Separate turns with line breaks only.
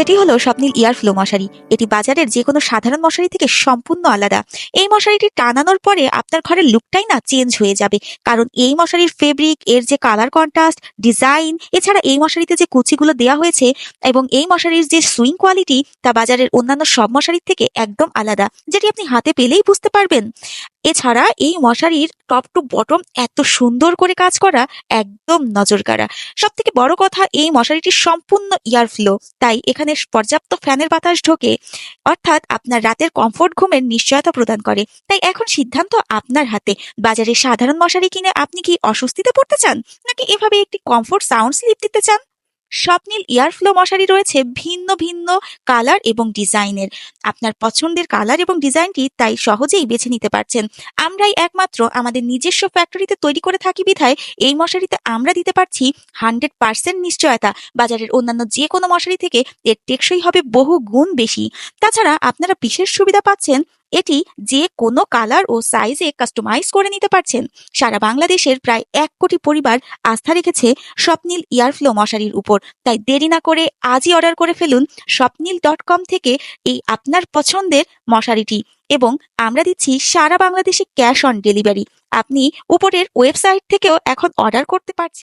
এটি হলো স্বপ্নিল ইয়ারফ্লো মশারি। এটি বাজারের যে কোনো সাধারণ মশারি থেকে সম্পূর্ণ আলাদা। এই মশারিটি টানানোর পরে আপনার ঘরের লুকটাই না চেঞ্জ হয়ে যাবে। কারণ এই মশারির ফেব্রিক এর যে কালার কন্ট্রাস্ট ডিজাইন এছাড়া এই মশারিতে যে কুচিগুলো দেওয়া হয়েছে এবং এই মশারির যে সুইং কোয়ালিটি তা বাজারের অন্যান্য সব মশারির থেকে একদম আলাদা, যেটি আপনি হাতে পেলেই বুঝতে পারবেন। এছাড়া এই মশারির টপ টু বটম এত সুন্দর করে কাজ করা একদম নজর কাড়া সব থেকে বড় কথা, এই মশারিটি সম্পূর্ণ ইয়ার ফ্লো তাই এখানে পর্যাপ্ত ফ্যানের বাতাস ঢোকে, অর্থাৎ আপনার রাতের কমফোর্ট ঘুমের নিশ্চয়তা প্রদান করে। তাই এখন সিদ্ধান্ত আপনার হাতে। বাজারে সাধারণ মশারি কিনে আপনি কি অস্বস্তিতে পড়তে চান? নাকি এভাবে একটি কমফোর্ট সাউন্ড স্লিপ দিতে চান? স্বপ্নিল ইয়ারফ্লো মশারি রয়েছে ভিন্ন ভিন্ন কালার এবং ডিজাইনের। আপনার পছন্দের কালার এবং ডিজাইনটি তাই সহজেই বেছে নিতে পারছেন। আমরাই একমাত্র আমাদের নিজস্ব ফ্যাক্টরিতে তৈরি করে থাকি বিধায় এই মশারিতে আমরা দিতে পারছি হান্ড্রেড পার্সেন্ট নিশ্চয়তা। বাজারের অন্যান্য যে কোনো মশারি থেকে এর টেকসই হবে বহু গুণ বেশি। তাছাড়া আপনারা বিশেষ সুবিধা পাচ্ছেন এটি যে কোনো কালার ও সাইজে কাস্টমাইজ করে নিতে পারছেন। সারা বাংলাদেশের প্রায় এক কোটি পরিবার আস্থা রেখেছে স্বপ্নিল ইয়ারফ্লো মশারির উপর। তাই দেরি না করে আজই অর্ডার করে ফেলুন স্বপ্নিল ডট কম থেকে এই আপনার পছন্দের মশারিটি। এবং আমরা দিচ্ছি সারা বাংলাদেশে ক্যাশ অন ডেলিভারি আপনি উপরের ওয়েবসাইট থেকেও এখন অর্ডার করতে পারছেন।